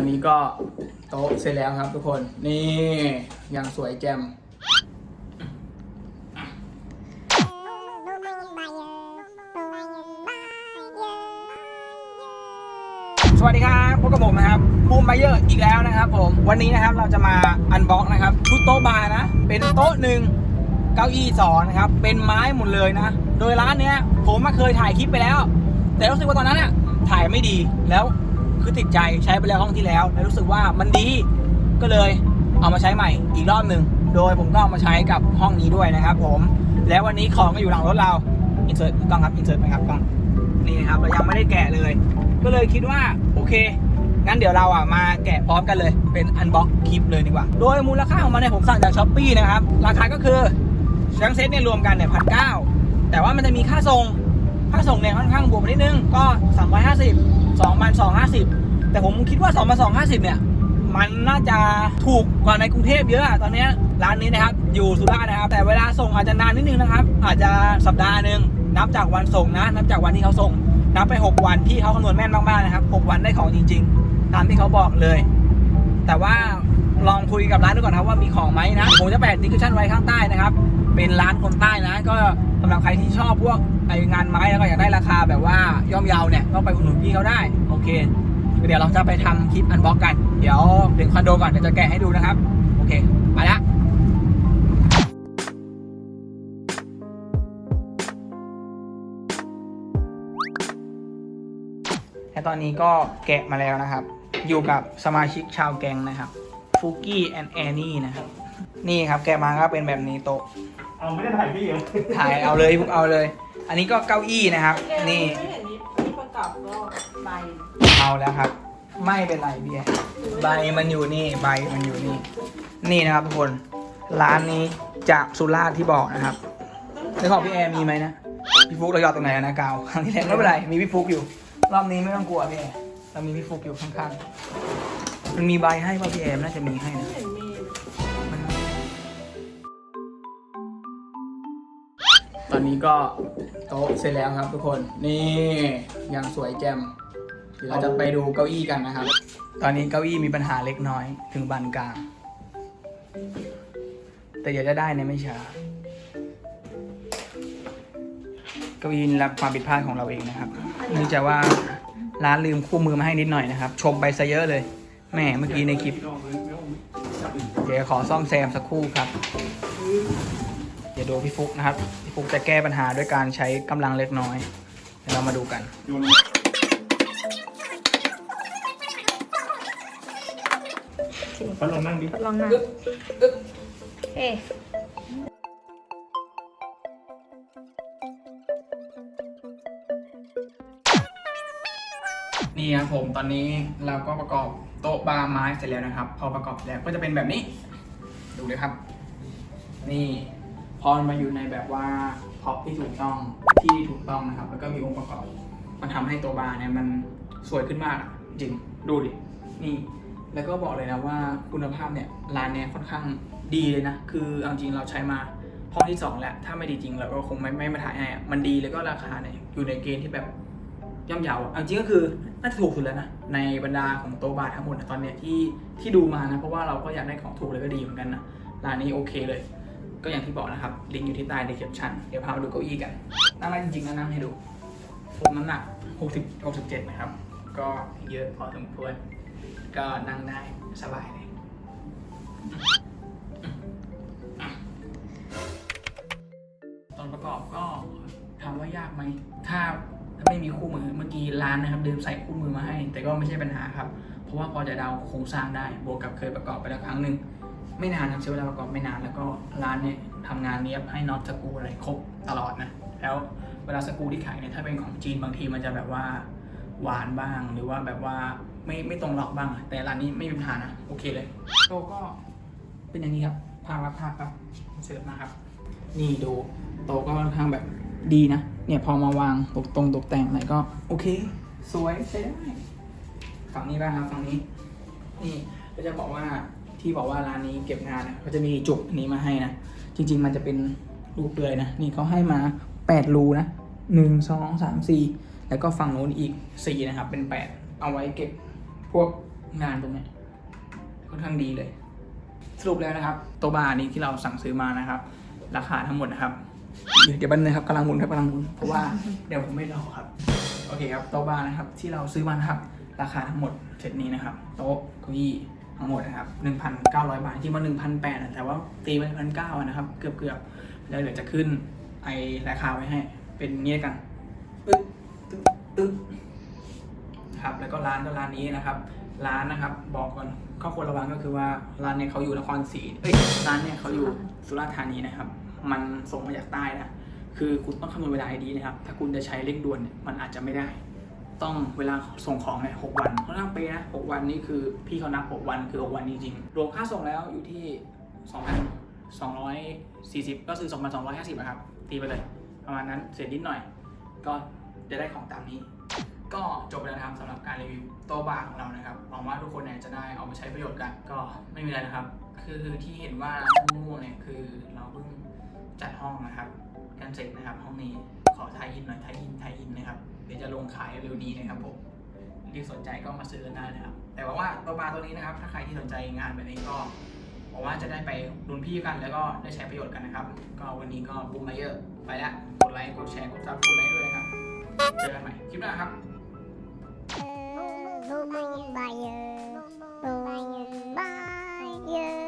อนนี้ก็โต๊ะเสร็จแล้วครับทุกคน นี่ยังสวยแจ่มสวัสดีครับพบกับผมนะครับบูมไบเยอร์อีกแล้วนะครับผมวันนี้นะครับเราจะมาอันบ็อกนะครับชุดโต๊ะบาร์นะ เป็นโต๊ะหนึ่งเก้าอี้สองนะครับเป็นไม้หมดเลยนะ โดยร้านเนี้ยผมมาเคยถ่ายคลิปไปแล้ว แต่รู้สึกว่าตอนนั้นอะถ่ายไม่ดีแล้ว คือติดใจใช้ไปแล้วห้องที่แล้ว แล้วรู้สึกว่ามันดีก็เลยเอามาใช้ใหม่อีกรอบหนึ่งโดยผมก็เอามาใช้กับห้องนี้ด้วยนะครับ ผม แล้ววันนี้ของก็อยู่หลังรถเราอินเสิร์ตกล้องครับอินเสิร์ตไหมครับกล้องนี่นะครับเรายังไม่ได้แกะเลย ก็เลยคิดว่าโอเคงั้นเดี๋ยวเราอะมาแกะพร้อมกันเลยเป็นอันบ็อกคลิปเลยดีกว่า โดยมูลค่าของมันเนี่ยผมสั่งจากช้อปปีนะครับ ราคาก็คือทั้งเซ็ตเนี่ยรวมกันเนี่ยพันเก้าแต่ว่ามันจะมีค่าส่ง ค่าส่งเนี่ยค่อนข้างบวกนิดนึงก็ 350 2,250 แต่ผมคิดว่า 2,250 เนี่ย มันน่าจะถูกกว่าในกรุงเทพเยอะตอนนี้ร้านนี้นะครับ อยู่สุราษฎร์นะครับ แต่เวลาส่งอาจจะนานนิดนึงนะครับ อาจจะสัปดาห์หนึ่งนับจากวันส่งนะ นับจากวันที่เขาส่ง นับไป 6 วันที่เขาคำนวณแม่นมากๆนะครับ 6 วันได้ของจริง ๆ ตามที่เขาบอกเลย แต่ว่าลองคุยกับร้านดูก่อนนะครับว่ามีของไหมนะ ผมจะแปะดิสคริปชั่นไว้ข้างใต้นะครับ เป็นร้านคนใต้นะ ก็สำหรับใครที่ชอบพวกไองานไม้แล้วก็อยากได้ราคาแบบว่าย่อมเยาเนี่ยก็ไปอุดหนุนพี่เขาได้โอเค เดี๋ยวเราจะไปทำคลิปอันบ็อกกัน เดี๋ยวถึงคอนโดก่อนเดี๋ยวจะแกะให้ดูนะครับ โอเคไปละและตอนนี้ก็แกะมาแล้วนะครับ อยู่กับสมาชิกชาวแกงนะครับฟูกี้แอนแอนนี่นะครับ นี่ครับแกะมาก็เป็นแบบนี้โต๊ะเอาไม่ได้ถ่ายพี่เหรอถ่ายเอาเลยพวกเอาเลย อันนี้ก็เก้าอี้นะครับ นี่ไม่เห็นมีมีประกอบก็ใบเอาแล้วครับ ไม่เป็นไรเบียร์ใบมันอยู่นี่ใบมันอยู่นี่ นี่นะครับทุกคนร้านนี้จากสุราษฎร์ที่บอกนะครับในของพี่แอร์มีไหมนะพี่ฟุกเราหยอดตรงไหนนะกาวครั้งที่แล้วไม่เป็นไรมีพี่ฟุกอยู่ รอบนี้ไม่ต้องกลัวพี่แอร์เรามีพี่ฟุกอยู่ข้างๆมันมีใบให้ป่ะพี่แอร์มันน่าจะมีให้นะ ตอนนี้ก็โต๊ะเสร็จแล้วครับทุกคนนี่ยังสวยแจ่มเดี๋ยวเราจะไปดูเก้าอี้กันนะครับ ตอนนี้เก้าอี้มีปัญหาเล็กน้อยถึงบานกลาง แต่เดี๋ยวจะได้ในไม่ช้าเก้าอี้รับความผิดพลาดของเราเองนะครับเนื่องจากว่าร้านลืมคู่มือมาให้นิดหน่อยนะครับ ชมไปซะเยอะเลยแหมเมื่อกี้ในคลิป เดี๋ยวขอซ่อมแซมสักครู่ครับ ดี๋ยวดูพี่ฟุกนะครับ พี่ฟุกจะแก้ปัญหาด้วยการใช้กำลังเล็กน้อยเดี๋ยวเรามาดูกัน พัดลองนั่งดิลองนะเอ๊ะนี่ครับผมตอนนี้เราก็ประกอบโต๊ะบาร์ไม้เสร็จแล้วนะครับ พอประกอบเสร็จแล้วก็จะเป็นแบบนี้ ดูเลยครับ นี่ พอมันมาอยู่ในแบบว่าพ็อปที่ถูกต้องที่ถูกต้องนะครับ แล้วก็มีองค์ประกอบ มันทำให้ตัวบาร์เนี่ยมันสวยขึ้นมากจริงดูดินี่ แล้วก็บอกเลยนะว่าคุณภาพเนี่ยร้านเนี่ยค่อนข้างดีเลยนะ คือเอาจริงเราใช้มาห้องที่สองแล้วถ้าไม่ดีจริงเราก็คงไม่ไม่มาถ่ายให้มันดีแล้วก็ราคาเนี่ยอยู่ในเกณฑ์ที่แบบย่อมเยาว์อะเอาจริงก็คือน่าจะถูกสุดแล้วนะในบรรดาของโตบาร์ทั้งหมดอะตอนเนี้ยที่ที่ดูมานะเพราะว่าเราก็อยากได้ของถูกเลยก็ดีเหมือนกันนะร้านนี้โอเคเลย ก็อย่างที่บอกนะครับ ลิงก์อยู่ที่ใต้ description เดี๋ยวพามาดูเก้าอี้กันนั่งได้จริงๆนะนั่งให้ดูผมน้ำหนัก 60 67 นะครับ ก็เยอะพอสมควร ก็นั่งได้สบายเลยตอนประกอบก็ถามว่ายากไหม ถ้าไม่มีคู่มือ เมื่อกี้ร้านนะครับลืมใส่คู่มือมาให้ แต่ก็ไม่ใช่ปัญหาครับ เพราะว่าพอจะเดาโครงสร้างได้ บวกกับเคยประกอบไปแล้วครั้งหนึ่ง ไม่นานครับใช้เวลาประกอบไม่นานแล้วก็ร้านเนี่ยทำงานเนี้ยให้น็อตสกูอะไรครบตลอดนะ แล้วเวลาสกูที่ขายเนี่ยถ้าเป็นของจีนบางทีมันจะแบบว่าหวานบ้างหรือว่าแบบว่าไม่ไม่ตรงล็อกบ้าง แต่ร้านนี้ไม่มีปัญหานะโอเคเลยโตะก็เป็นอย่างนี้ครับภาพรับภาพครับเสิร์ฟมาครับ นี่ดูโต๊ะก็ค่อนข้างแบบดีนะ เนี่ยพอมาวางตกตรงตกแต่งอะไรก็ โอเค สวยใช้ได้ฝั่งนี้บ้างครับฝั่งนี้ นี่ก็จะบอกว่า ที่บอกว่าร้านนี้เก็บงานนะก็จะมีจุกอันนี้มาให้นะ จริง ๆ มันจะเป็นรูปเลยนะ นี่เขาให้มาแปดรูนะหนึ่งสองสามสี่แล้วก็ฝั่งโน้นอีกสี่นะครับ เป็นแปดเอาไว้เก็บพวกงานตรงนี้ค่อนข้างดีเลย สรุปแล้วนะครับโตะบาร์นี้ที่เราสั่งซื้อมานะครับ ราคาทั้งหมดนะครับ เดี๋ยวบันนะครับกำลังหมุนครับกำลังหมุนเพราะว่าเดี๋ยวผมไม่รอครับ โอเคครับโต๊ะบาร์นะครับที่เราซื้อมานะครับ ราคาทั้งหมดเซตนี้นะครับ โต๊ะเก้าอี้ ทั้งหมดนะครับ 1,900 บาทที่มา1,800แต่ว่าตีไป1,900นะครับ เกือบเกือบๆแล้วเดี๋ยวจะขึ้นไอราคาไว้ให้ เป็นเงี้ยกันปึ๊บตึ๊บตึ๊บนะครับ แล้วก็ร้านก็ร้านนี้นะครับ ร้านนะครับ บอกก่อนข้อควรระวังก็คือว่าร้านเนี่ยเขาอยู่นครศรีเอ้ย ร้านเนี่ยเขาอยู่สุราษฎร์ธานีนะครับ มันส่งมาจากใต้นะ คือคุณต้องคำนวณเวลาให้ดีนะครับ ถ้าคุณจะใช้เร่งด่วนเนี่ย มันอาจจะไม่ได้ ต้องเวลาส่งของเนี่ยหกวันค่อนข้างเป๊ะนะหกวันนี่คือพี่เขานับหกวันคือหกวันจริงๆรวมค่าส่งแล้วอยู่ที่สองพันสองร้อยสี่สิบก็คือสองพันสองร้อยห้าสิบครับ ตีไปเลย ประมาณนั้นเสร็จนิดหน่อย ก็จะได้ของตามนี้ ก็จบไปแล้วนะครับสำหรับการรีวิวโต๊ะบาร์ของเรานะครับหวังว่าทุกคนเนี่ยจะได้เอาไปใช้ประโยชน์กัน ก็ไม่มีอะไรนะครับ คือที่เห็นว่าม่วงเนี่ยคือเราเพิ่งจัดห้องนะครับกันเสร็จนะครับห้องนี้ ขอทยอินหน่อยไทยอินไทยอินนะครับเดี๋ยวจะลงขายเร็วนี้นะครับผมที่สนใจก็มาซื้อกันได้นะครับ แต่ว่าว่าตัวบาตัวนี้นะครับ ถ้าใครที่สนใจงานแบบนี้ก็หวังว่าจะได้ไปรุนพี่กันแล้วก็ได้ใช้ประโยชน์กันนะครับ ก็วันนี้ก็บูมมาเยอะไปแล้วกดไลค์กดแชร์กดซับกดไลค์ด้วยนะครับเจอกันใหม่คลิปหน้าครับ Boom, boom, boom, boom, boom, boom, boom, boom,